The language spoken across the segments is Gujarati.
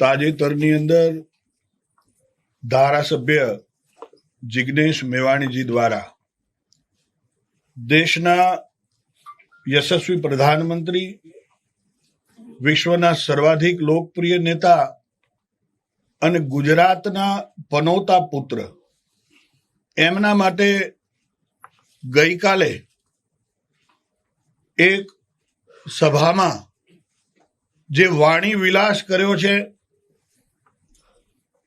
તાજેતરની અંદર ધારાસભ્ય જિગ્નેશ મેવાણીજી દ્વારા દેશના યશસ્વી પ્રધાનમંત્રી, વિશ્વના સર્વાધિક લોકપ્રિય નેતા અને ગુજરાતના પનોતા પુત્ર. એમના માટે ગઈકાલે એક સભામાં જે વાણી વિલાસ કર્યો છે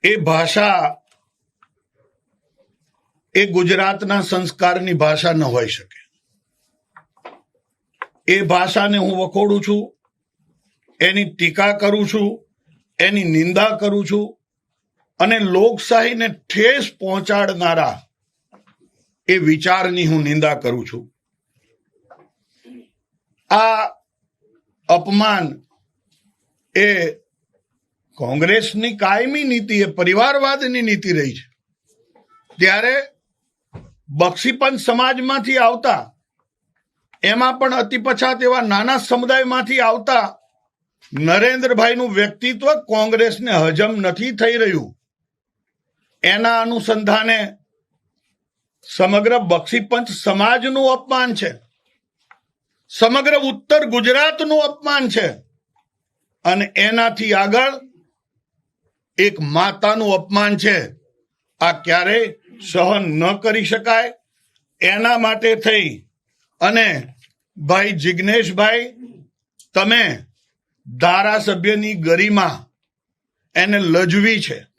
એ ભાષા એ ગુજરાતના સંસ્કારની ભાષા ન હોઈ શકે. એ ભાષાને હું વખોડું છું, એની ટીકા કરું છું, એની નિંદા કરું છું અને લોકશાહીને ઠેસ પહોંચાડનારા એ વિચારની હું નિંદા કરું છું. આ અપમાન એ કોંગ્રેસની કાયમી નીતિ એ પરિવારવાદની નીતિ રહી છે. ત્યારે બક્ષીપંચ સમાજમાંથી આવતા, એમાં પણ અતિ પછાત એવા નાના સમુદાયમાંથી આવતા નરેન્દ્રભાઈનું વ્યક્તિત્વ કોંગ્રેસને હજમ નથી થઈ રહ્યું. એના અનુસંધાને સમગ્ર બક્ષીપંચ સમાજનું અપમાન છે. સમગ્ર ઉત્તર ગુજરાતનું અપમાન છે. અને એનાથી આગળ એક માતાનું અપમાન છે. આ ક્યારેય સહન ન કરી શકાય. એના માટે થઈ. અને ભાઈ જિગ્નેશભાઈ, તમે ધારાસભ્યની ગરિમા એને લજવી છે.